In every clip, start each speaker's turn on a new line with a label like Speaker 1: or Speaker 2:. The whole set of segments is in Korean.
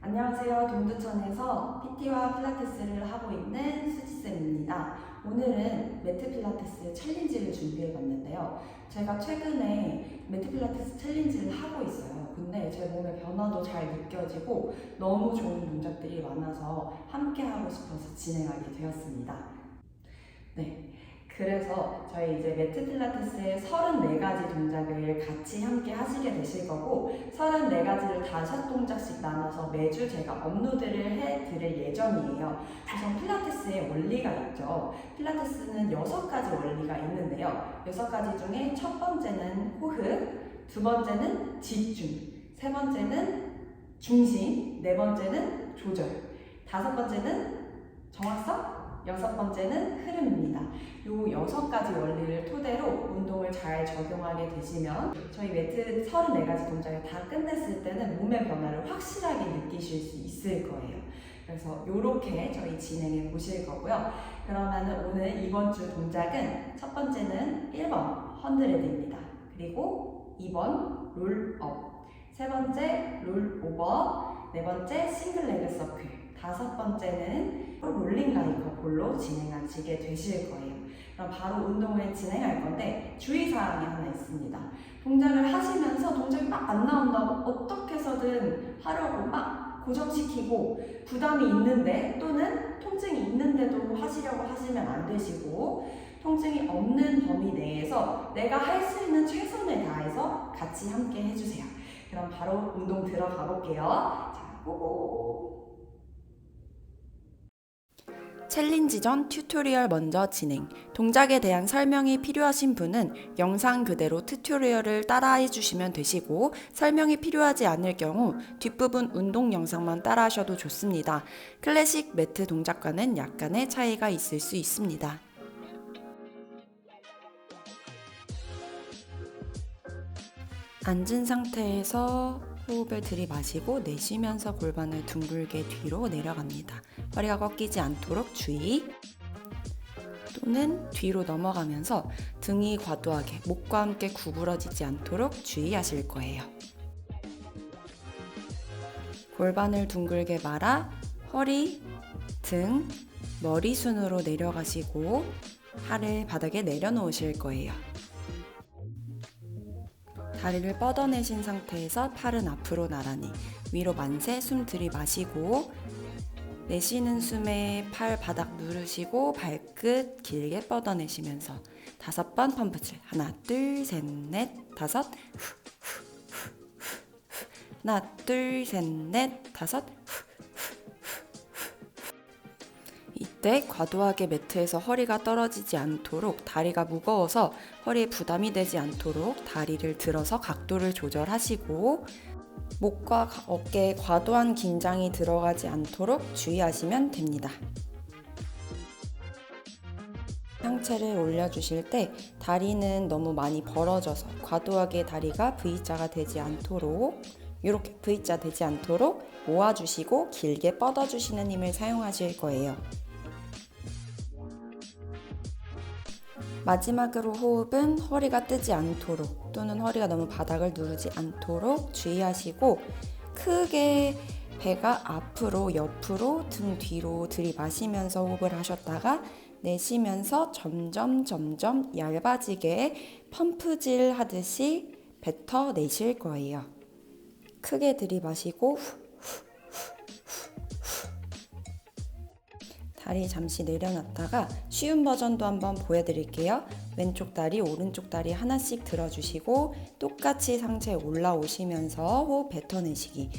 Speaker 1: 안녕하세요. 동두천에서 PT와 필라테스를 하고 있는 수지쌤입니다. 오늘은 매트 필라테스 챌린지를 준비해 봤는데요. 제가 최근에 매트 필라테스 챌린지를 하고 있어요. 근데 제 몸의 변화도 잘 느껴지고 너무 좋은 동작들이 많아서 함께 하고 싶어서 진행하게 되었습니다. 네. 그래서 저희 이제 매트 필라테스의 34가지 동작을 같이 함께 하시게 되실 거고 34가지를 다섯 동작씩 나눠서 매주 제가 업로드를 해 드릴 예정이에요. 우선 필라테스의 원리가 있죠. 필라테스는 6가지 원리가 있는데요. 6가지 중에 첫 번째는 호흡, 두 번째는 집중, 세 번째는 중심, 네 번째는 조절, 다섯 번째는 정확성, 여섯 번째는 흐름입니다. 요 여섯 가지 원리를 토대로 운동을 잘 적용하게 되시면 저희 매트 34가지 동작을 다 끝냈을 때는 몸의 변화를 확실하게 느끼실 수 있을 거예요. 그래서 이렇게 저희 진행해 보실 거고요. 그러면 오늘 이번 주 동작은 첫 번째는 1번 헌드레드입니다. 그리고 2번 롤업, 세 번째 롤오버, 네 번째 싱글 레그 서클, 다섯 번째는 롤링 라이커 볼로 진행하시게 되실 거예요. 그럼 바로 운동을 진행할 건데 주의사항이 하나 있습니다. 동작을 하시면서 동작이 막 안 나온다고 어떻게 해서든 하려고 막 고정시키고 부담이 있는데 또는 통증이 있는데도 하시려고 하시면 안 되시고 통증이 없는 범위 내에서 내가 할 수 있는 최선을 다해서 같이 함께 해주세요. 그럼 바로 운동 들어가 볼게요. 자, 고고! 챌린지 전 튜토리얼 먼저 진행. 동작에 대한 설명이 필요하신 분은 영상 그대로 튜토리얼을 따라해 주시면 되시고 설명이 필요하지 않을 경우 뒷부분 운동 영상만 따라 하셔도 좋습니다. 클래식 매트 동작과는 약간의 차이가 있을 수 있습니다. 앉은 상태에서 호흡을 들이마시고 내쉬면서 골반을 둥글게 뒤로 내려갑니다. 허리가 꺾이지 않도록 주의. 또는 뒤로 넘어가면서 등이 과도하게 목과 함께 구부러지지 않도록 주의하실 거예요. 골반을 둥글게 말아 허리, 등, 머리 순으로 내려가시고 팔을 바닥에 내려놓으실 거예요. 다리를 뻗어내신 상태에서 팔은 앞으로 나란히 위로 만세 숨 들이마시고 내쉬는 숨에 팔 바닥 누르시고 발끝 길게 뻗어내시면서 다섯 번 펌프질 하나 둘 셋 넷 다섯. 후, 후, 후, 후, 후. 하나 둘 셋 넷 다섯. 후, 이때 과도하게 매트에서 허리가 떨어지지 않도록 다리가 무거워서 허리에 부담이 되지 않도록 다리를 들어서 각도를 조절하시고 목과 어깨에 과도한 긴장이 들어가지 않도록 주의하시면 됩니다. 상체를 올려주실 때 다리는 너무 많이 벌어져서 과도하게 다리가 V자가 되지 않도록 이렇게 V자 되지 않도록 모아주시고 길게 뻗어주시는 힘을 사용하실 거예요. 마지막으로 호흡은 허리가 뜨지 않도록 또는 허리가 너무 바닥을 누르지 않도록 주의하시고 크게 배가 앞으로 옆으로 등 뒤로 들이마시면서 호흡을 하셨다가 내쉬면서 점점 점점 얇아지게 펌프질 하듯이 뱉어 내실 거예요. 크게 들이마시고 후, 다리 잠시 내려놨다가 쉬운 버전도 한번 보여드릴게요. 왼쪽 다리, 오른쪽 다리 하나씩 들어주시고 똑같이 상체에 올라오시면서 호흡 뱉어내시기.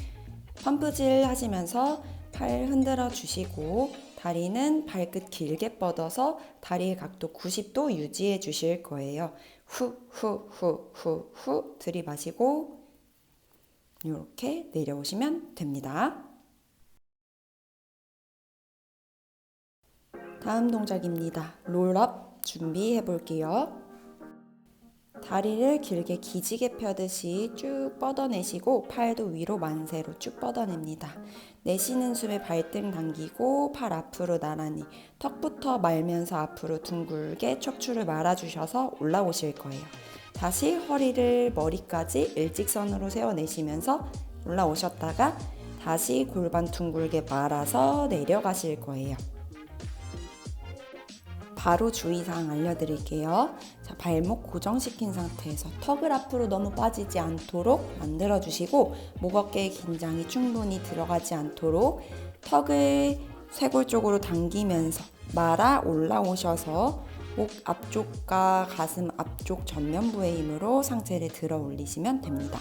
Speaker 1: 펌프질 하시면서 팔 흔들어 주시고 다리는 발끝 길게 뻗어서 다리의 각도 90도 유지해 주실 거예요. 후, 후, 후, 후, 후 들이마시고 이렇게 내려오시면 됩니다. 다음 동작입니다. 롤업 준비해 볼게요. 다리를 길게 기지개 펴듯이 쭉 뻗어내시고 팔도 위로 만세로 쭉 뻗어냅니다. 내쉬는 숨에 발등 당기고 팔 앞으로 나란히 턱부터 말면서 앞으로 둥글게 척추를 말아주셔서 올라오실 거예요. 다시 허리를 머리까지 일직선으로 세워내시면서 올라오셨다가 다시 골반 둥글게 말아서 내려가실 거예요. 바로 주의사항 알려드릴게요. 자, 발목 고정시킨 상태에서 턱을 앞으로 너무 빠지지 않도록 만들어주시고 목 어깨의 긴장이 충분히 들어가지 않도록 턱을 쇄골 쪽으로 당기면서 말아 올라오셔서 목 앞쪽과 가슴 앞쪽 전면부의 힘으로 상체를 들어 올리시면 됩니다.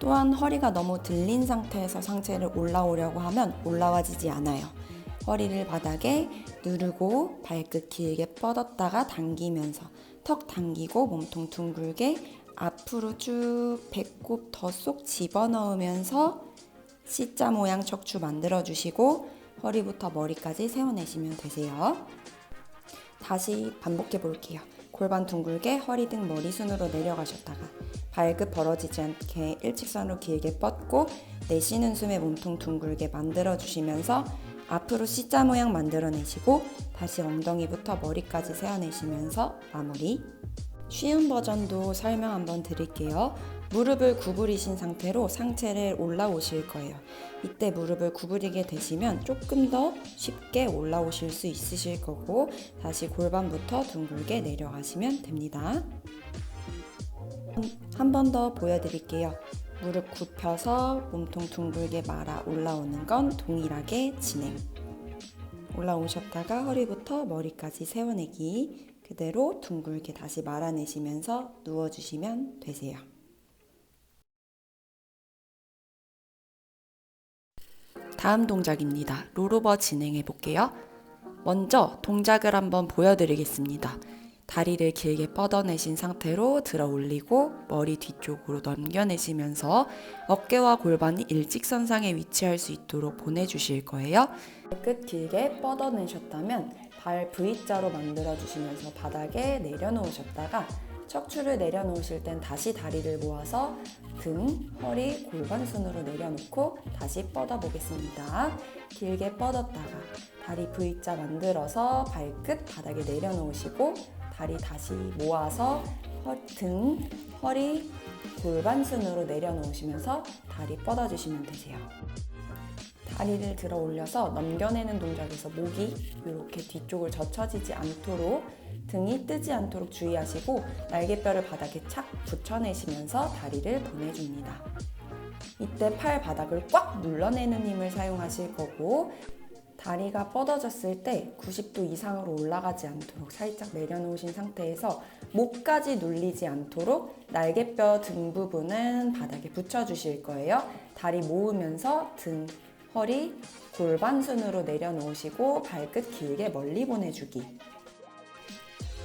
Speaker 1: 또한 허리가 너무 들린 상태에서 상체를 올라오려고 하면 올라와지지 않아요. 허리를 바닥에 누르고 발끝 길게 뻗었다가 당기면서 턱 당기고 몸통 둥글게 앞으로 쭉 배꼽 더 쏙 집어넣으면서 C자 모양 척추 만들어 주시고 허리부터 머리까지 세워내시면 되세요. 다시 반복해 볼게요. 골반 둥글게 허리 등 머리 순으로 내려가셨다가 발끝 벌어지지 않게 일직선으로 길게 뻗고 내쉬는 숨에 몸통 둥글게 만들어 주시면서 앞으로 C자 모양 만들어내시고 다시 엉덩이부터 머리까지 세워내시면서 마무리. 쉬운 버전도 설명 한번 드릴게요. 무릎을 구부리신 상태로 상체를 올라오실 거예요. 이때 무릎을 구부리게 되시면 조금 더 쉽게 올라오실 수 있으실 거고 다시 골반부터 둥글게 내려가시면 됩니다. 한 번 더 보여드릴게요. 무릎 굽혀서 몸통 둥글게 말아 올라오는 건 동일하게 진행. 올라오셨다가 허리부터 머리까지 세워내기. 그대로 둥글게 다시 말아내시면서 누워주시면 되세요. 다음 동작입니다. 롤오버 진행해 볼게요. 먼저 동작을 한번 보여드리겠습니다. 다리를 길게 뻗어내신 상태로 들어 올리고 머리 뒤쪽으로 넘겨내시면서 어깨와 골반이 일직선상에 위치할 수 있도록 보내주실 거예요. 끝 길게 뻗어내셨다면 발 V자로 만들어 주시면서 바닥에 내려놓으셨다가 척추를 내려놓으실 땐 다시 다리를 모아서 등, 허리, 골반 순으로 내려놓고 다시 뻗어 보겠습니다. 길게 뻗었다가 다리 V자 만들어서 발끝 바닥에 내려놓으시고 다리 다시 모아서 허, 등, 허리, 골반 순으로 내려놓으시면서 다리 뻗어주시면 되세요. 다리를 들어 올려서 넘겨내는 동작에서 목이 이렇게 뒤쪽을 젖혀지지 않도록 등이 뜨지 않도록 주의하시고 날개뼈를 바닥에 착 붙여내시면서 다리를 보내줍니다. 이때 팔 바닥을 꽉 눌러내는 힘을 사용하실 거고 다리가 뻗어졌을 때 90도 이상으로 올라가지 않도록 살짝 내려놓으신 상태에서 목까지 눌리지 않도록 날개뼈 등 부분은 바닥에 붙여주실 거예요. 다리 모으면서 등, 허리, 골반 순으로 내려놓으시고 발끝 길게 멀리 보내주기.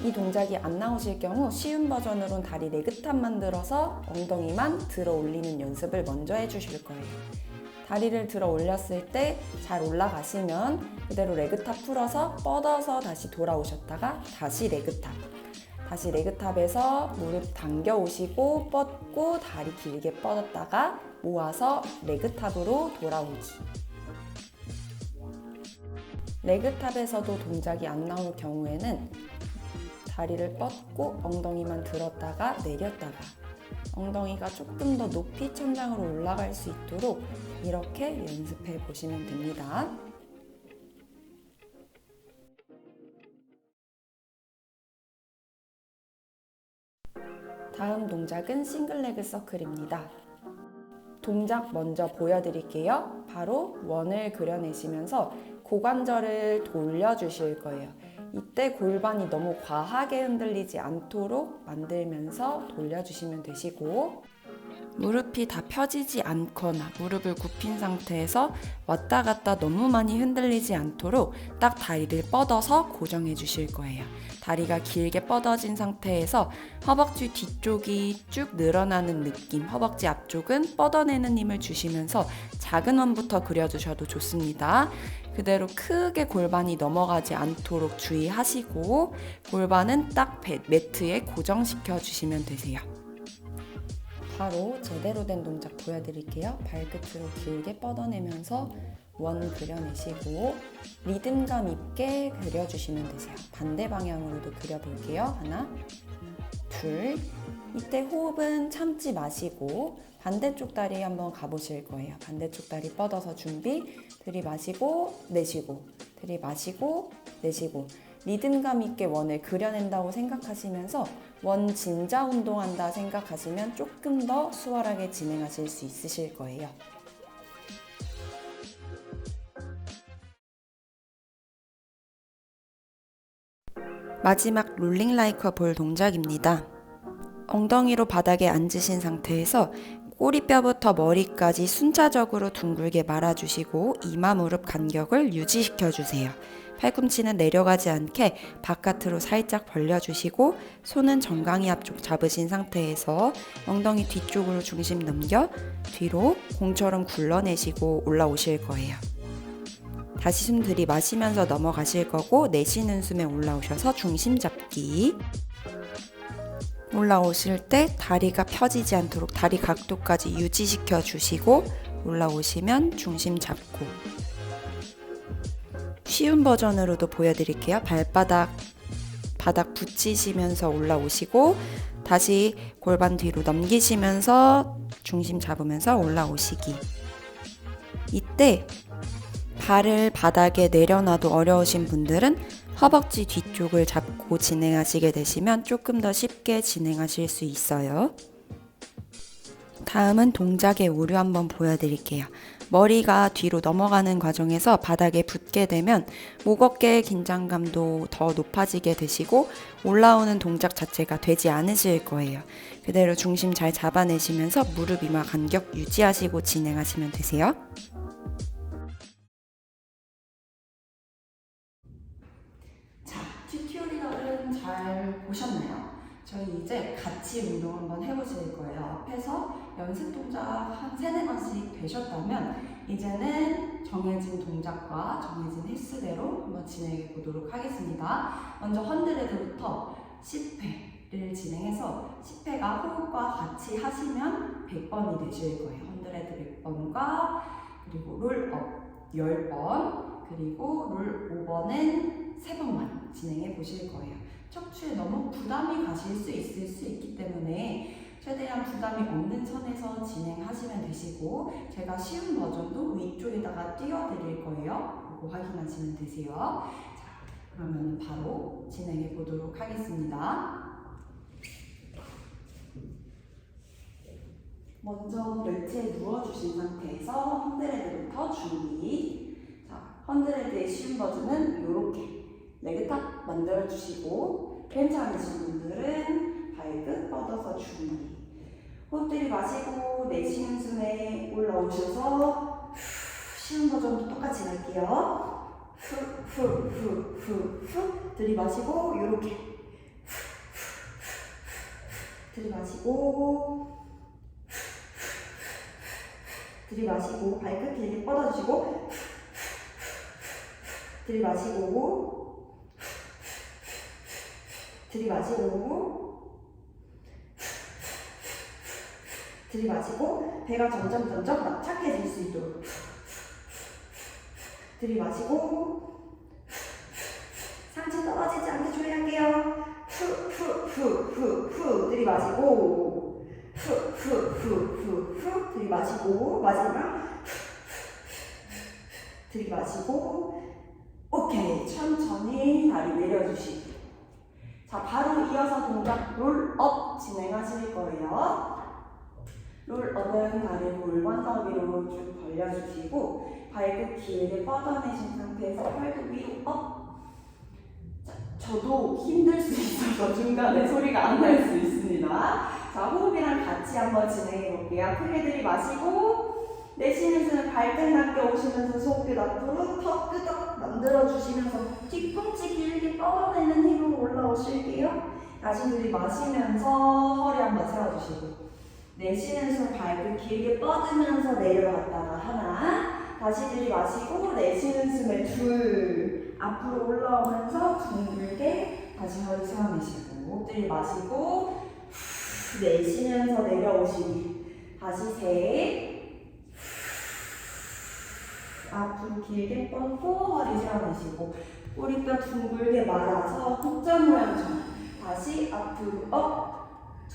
Speaker 1: 이 동작이 안 나오실 경우 쉬운 버전으로는 다리 레그탑 만들어서 엉덩이만 들어 올리는 연습을 먼저 해주실 거예요. 다리를 들어 올렸을 때 잘 올라가시면 그대로 레그탑 풀어서 뻗어서 다시 돌아오셨다가 다시 레그탑. 다시 레그탑에서 무릎 당겨 오시고 뻗고 다리 길게 뻗었다가 모아서 레그탑으로 돌아오기. 레그탑에서도 동작이 안 나올 경우에는 다리를 뻗고 엉덩이만 들었다가 내렸다가 엉덩이가 조금 더 높이 천장으로 올라갈 수 있도록 이렇게 연습해 보시면 됩니다. 다음 동작은 싱글레그 서클입니다. 동작 먼저 보여드릴게요. 바로 원을 그려내시면서 고관절을 돌려주실 거예요. 이때 골반이 너무 과하게 흔들리지 않도록 만들면서 돌려주시면 되시고 무릎이 다 펴지지 않거나 무릎을 굽힌 상태에서 왔다 갔다 너무 많이 흔들리지 않도록 딱 다리를 뻗어서 고정해 주실 거예요. 다리가 길게 뻗어진 상태에서 허벅지 뒤쪽이 쭉 늘어나는 느낌, 허벅지 앞쪽은 뻗어내는 힘을 주시면서 작은 원부터 그려주셔도 좋습니다. 그대로 크게 골반이 넘어가지 않도록 주의하시고 골반은 딱 매트에 고정시켜 주시면 되세요. 바로 제대로 된 동작 보여드릴게요. 발끝으로 길게 뻗어내면서 원 그려내시고 리듬감 있게 그려주시면 되세요. 반대 방향으로도 그려볼게요. 하나, 둘, 이때 호흡은 참지 마시고 반대쪽 다리 한번 가보실 거예요. 반대쪽 다리 뻗어서 준비. 들이마시고 내쉬고 들이마시고 내쉬고 리듬감 있게 원을 그려낸다고 생각하시면서 원 진자 운동한다 생각하시면 조금 더 수월하게 진행하실 수 있으실 거예요. 마지막 롤링 라이커 볼 동작입니다. 엉덩이로 바닥에 앉으신 상태에서 꼬리뼈부터 머리까지 순차적으로 둥글게 말아주시고 이마 무릎 간격을 유지시켜 주세요. 팔꿈치는 내려가지 않게 바깥으로 살짝 벌려주시고 손은 정강이 앞쪽 잡으신 상태에서 엉덩이 뒤쪽으로 중심 넘겨 뒤로 공처럼 굴러내시고 올라오실 거예요. 다시 숨 들이마시면서 넘어가실 거고 내쉬는 숨에 올라오셔서 중심 잡기 올라오실 때 다리가 펴지지 않도록 다리 각도까지 유지시켜 주시고 올라오시면 중심 잡고 쉬운 버전으로도 보여드릴게요. 발바닥 바닥 붙이시면서 올라오시고 다시 골반 뒤로 넘기시면서 중심 잡으면서 올라오시기 이때 발을 바닥에 내려놔도 어려우신 분들은 허벅지 뒤쪽을 잡고 진행하시게 되시면 조금 더 쉽게 진행하실 수 있어요. 다음은 동작의 오류 한번 보여드릴게요. 머리가 뒤로 넘어가는 과정에서 바닥에 붙게 되면 목 어깨의 긴장감도 더 높아지게 되시고 올라오는 동작 자체가 되지 않으실 거예요. 그대로 중심 잘 잡아내시면서 무릎 이마 간격 유지하시고 진행하시면 되세요. 잘 보셨나요? 저희 이제 같이 운동 한번 해보실 거예요. 앞에서 연습 동작 한 세네 번씩 되셨다면 이제는 정해진 동작과 정해진 횟수대로 한번 진행해 보도록 하겠습니다. 먼저 헌드레드부터 10회를 진행해서 10회가 호흡과 같이 하시면 100번이 되실 거예요. 헌드레드 100번과 그리고 롤업 10번 그리고 롤 5번은 3번만 진행해 보실 거예요. 척추에 너무 부담이 가실 수 있을 수 있기 때문에 최대한 부담이 없는 선에서 진행하시면 되시고 제가 쉬운 버전도 위쪽에다가 띄워드릴 거예요. 그거 확인하시면 되세요. 자, 그러면 바로 진행해 보도록 하겠습니다. 먼저 벨트에 누워주신 상태에서 헌드레드부터 준비. 자, 헌드레드의 쉬운 버전은 이렇게 레그탑 만들어주시고 괜찮으신 분들은 발끝 뻗어서 준비. 호흡 들이마시고 내쉬는 숨에 올라오셔서 후, 쉬운 버전도 똑같이 할게요. 후후후후후. 들이마시고 이렇게. 들이마시고 들이마시고 발끝 길게 뻗어주시고 들이마시고 들이마시고 들이마시고 배가 점점 점점 낙착해질 수 있도록 들이마시고 상체 떨어지지 않게 조리할게요. 후후후후후 들이마시고 후후후후후 들이마시고 마지막 들이마시고 오케이. 천천히 다리 내려주시고 자 바로 이어서 동작 롤업 진행하실 거예요. 롤업은 다리 골반 너비로 쭉 벌려주시고 발끝 길게 뻗어내신 상태에서 팔도 위로 업. 자, 저도 힘들 수 있어서 중간에 소리가 안 날 수 있습니다. 자 호흡이랑 같이 한번 진행해 볼게요. 크게 들이마시고 내쉬는 숨은 발등 낮게 오시면서 속끝 앞으로 턱 끄덕 만들어주시면서 뒤꿈치 길게 뻗어내는 힘으로 올라오실게요. 다시 들이마시면서 허리 한번 세워주시고 내쉬는 숨 발끝 길게 뻗으면서 내려갔다가 하나 다시 들이마시고 내쉬는 숨에 둘 앞으로 올라오면서 둥글게 다시 허리 세워내시고 들이마시고 후, 내쉬면서 내려오시기 다시 셋 앞으로 길게 뻗고 허리 세워내시고 꼬리뼈 둥글게 말아서 흑자 모양처럼 다시 앞으로 업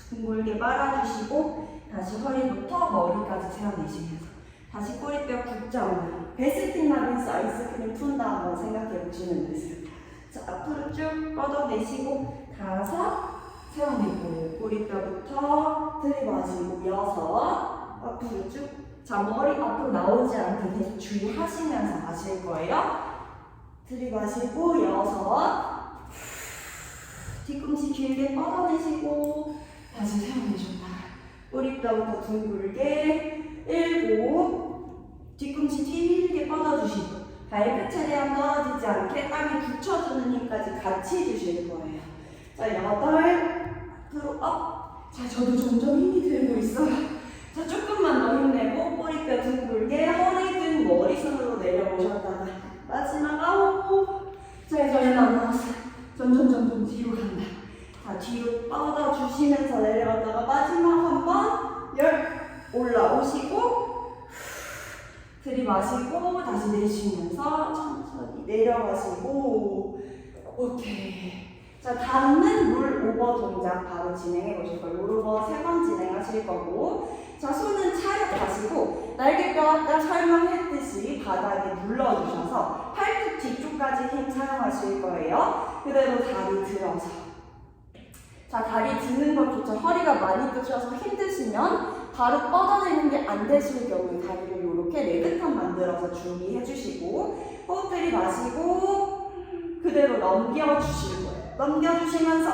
Speaker 1: 둥글게 빨아주시고 다시 허리부터 머리까지 세워내시면서 다시 꼬리뼈 굽자 엉덩이 베스킨 라빈스 아이스크림 툰다 한번 생각해 보시면 되세요. 자 앞으로 쭉 뻗어내시고 다섯 세워내고 꼬리뼈부터 들이마시고 여섯 앞으로 쭉 자, 머리 앞으로 나오지 않게 주의하시면서 하실 거예요. 들이마시고 여섯. 뒤꿈치 길게 뻗어내시고 다시 세워내준다. 꼬리뼈부터 둥글게 일곱. 뒤꿈치 길게 뻗어주시고 발끝 최대한 떨어지지 않게 땅에 붙여주는 힘까지 같이 주실 거예요. 자, 여덟. 앞으로 업. 자, 저도 점점 힘이 들고 있어요. 자, 조금만 더 힘내고 꼬리뼈 둥글게 허리 등 머리선으로 내려오셨다가 마지막 아홉. 자, 이제 얼마 안 남았어요. 점점 점점 뒤로 간다. 자, 뒤로 뻗어주시면서 내려갔다가 마지막 한 번 열 올라오시고 들이마시고 다시 내쉬면서 천천히 내려가시고 오케이. 자, 닿는 물 오버 동작 바로 진행해 보실 거예요. 물 오버 세 번 진행하실 거고 자, 손은 차렷하시고 날개뼈 아까 설명했듯이 바닥에 눌러주셔서 팔뚝 뒤쪽까지 힘 사용하실 거예요. 그대로 다리 들어서. 자, 다리 드는 것조차 허리가 많이 뜨셔서 힘드시면 바로 뻗어내는 게 안 되실 경우에 다리를 이렇게 네드칸 만들어서 준비해 주시고 호흡 들이마시고 그대로 거예요. 넘겨주시면서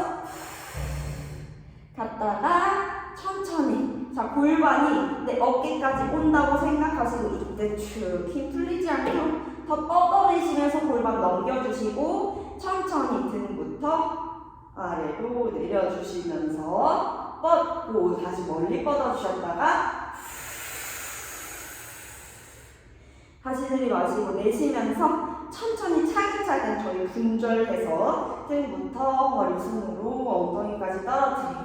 Speaker 1: 갔다가 천천히 자 골반이 내 어깨까지 온다고 생각하시고 이때 쭉힘 풀리지 않게 더 뻗어내시면서 골반 넘겨주시고 천천히 등부터 아래로 내려주시면서 뻗고 다시 멀리 뻗어주셨다가 다시 들이마시고 내쉬면서 천천히 차근차근 저희 분절해서 등부터 머리순으로 엉덩이까지 떨어뜨리고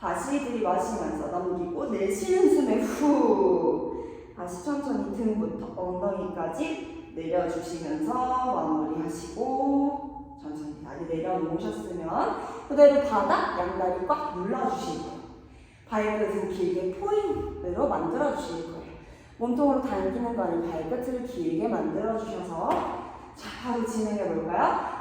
Speaker 1: 다시 들이마시면서 넘기고 내쉬는 숨에 후 다시 천천히 등부터 엉덩이까지 내려주시면서 마무리하시고 천천히 다리 내려놓으셨으면 그대로 바닥 양다리 꽉 눌러주시고 발끝은 길게 포인트로 만들어주실 거예요. 몸통으로 당기는 거 아니고 발끝을 길게 만들어주셔서 자 바로 진행해 볼까요?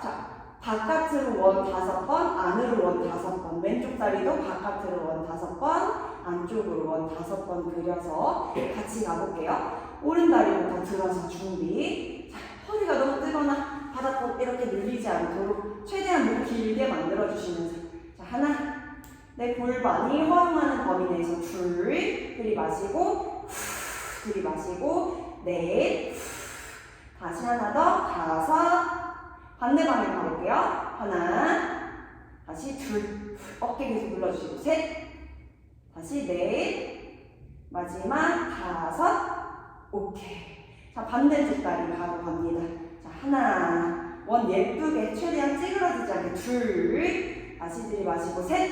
Speaker 1: 자 바깥으로 원 다섯 번, 안으로 원 다섯 번, 왼쪽 다리도 바깥으로 원 다섯 번, 안쪽으로 원 다섯 번 그려서 같이 가볼게요. 오른 다리부터 들어서 준비. 자, 허리가 너무 뜨거나 바닥 이렇게 눌리지 않도록 최대한 목 길게 만들어 주시면서. 자 하나. 내 골반이 허용하는 범위 내에서 둘 들이마시고 후, 들이마시고 넷. 다시 하나 더. 다섯 반대 방향 가볼게요. 하나 다시 둘 어깨 계속 눌러주시고 셋. 다시 넷. 마지막 다섯. 오케이. 자 반대쪽 다리 바로 갑니다. 자 하나. 원 예쁘게 최대한 찌그러지지 않게 둘. 다시 들이마시고 셋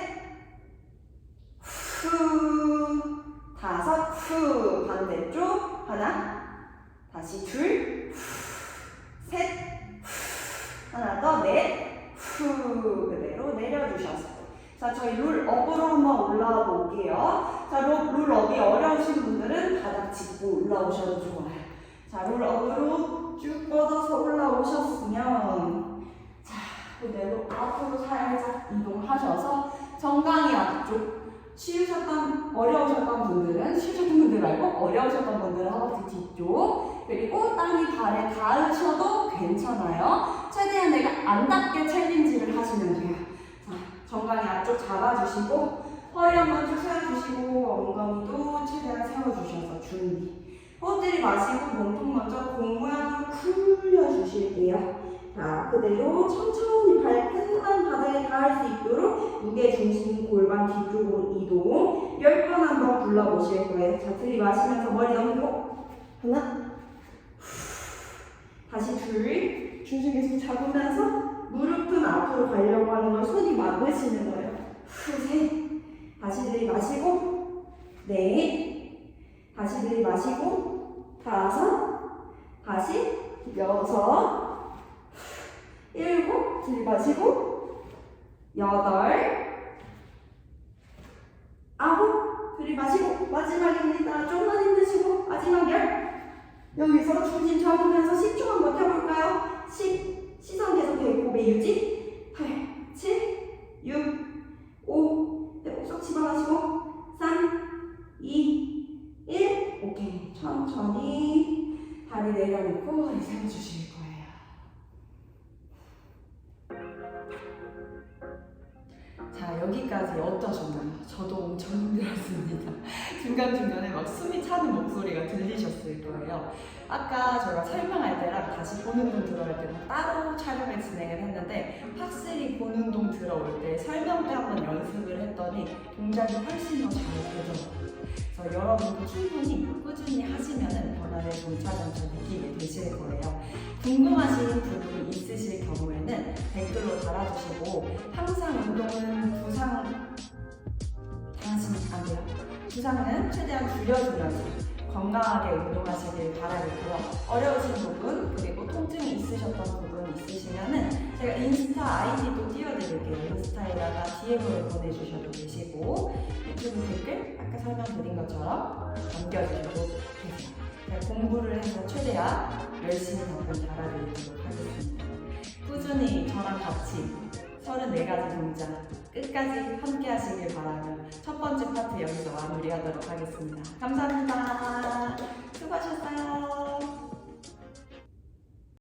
Speaker 1: 후. 다섯. 후. 반대쪽. 하나. 다시 둘셋. 하나 더 넷 후 그대로 내려주셨어요. 자 저희 룰업으로 한번 올라와 볼게요. 자 룰, 룰업이 어려우신 분들은 바닥 짚고 올라오셔도 좋아요. 자 룰업으로 쭉 뻗어서 올라오셨으면 자 그대로 앞으로 살짝 이동하셔서 정강이 앞쪽 쉬우셨던 어려우셨던 분들은 쉬우셨던 분들 말고 어려우셨던 분들은 허벅지 뒤쪽 그리고 땅이 발에 닿으셔도 괜찮아요 최대한 내가 안 닿게 챌린지를 하시면 돼요. 자 정강이 앞쪽 잡아주시고 허리 한번 쭉 세워주시고 엉덩이도 최대한 세워주셔서 준비. 호흡 들이마시고 몸통 먼저 공 모양으로 굴려주실게요. 자, 그대로 천천히 발끝만 바닥에 닿을 수 있도록 무게 중심 골반 뒤쪽으로 이동. 열번 한번 불러보실 거예요. 자, 들이마시면서 머리 넘기고 하나, 다시 둘, 중심 계속 잡으면서 무릎은 앞으로 가려고 하는 걸 손이 막으시는 거예요. 후, 셋, 다시 들이마시고 넷, 다시 들이마시고 다섯, 다시 여섯. 일곱 들이마시고 여덟
Speaker 2: 아홉 들이마시고 마지막입니다. 좀만 힘내시고 마지막 열 여기서 중심 잡으면서 10초만 버텨볼까요? 10 시선 계속 배꼽에 유지 8 7 6 5 배꼽 쏙 집어넣으시고 3 2 1 오케이 천천히 다리 내려놓고 다리 세워주실 거예요.
Speaker 1: 자 여기까지 어떠셨나요? 저도 엄청 힘들었습니다. 중간중간에 막 숨이 차는 목소리가 들리셨을 거예요. 아까 저희가 설명할 때랑 다시 보는 동 들어올 때랑 따로 촬영을 진행을 했는데 확실히 보는 동 들어올 때 설명 때 한번 연습을 했더니 동작이 훨씬 더잘 되더라고요. 그래서 여러분도 충분히 꾸준히 하시면 변화를 점차점차 느끼게 되실 거예요. 궁금하신 부분이 있으실 경우에는 댓글로 달아주시고 항상 운동은 부상은 최대한 줄여주면서 건강하게 운동하시길 바라겠고요. 어려우신 부분 그리고 통증이 있으셨던 부분 있으시면은 제가 인스타 아이디도 띄워드릴게요. 인스타에다가 DM을 보내주셔도 되시고 유튜브 댓글 아까 설명드린 것처럼 남겨주셔도 되세요. 공부를 해서 최대한 열심히 답변 달아드리도록 하겠습니다. 꾸준히 저랑 같이 34가지 동작 끝까지 함께 하시길 바라며 첫 번째 파트 여기서 마무리하도록 하겠습니다. 감사합니다. 수고하셨어요.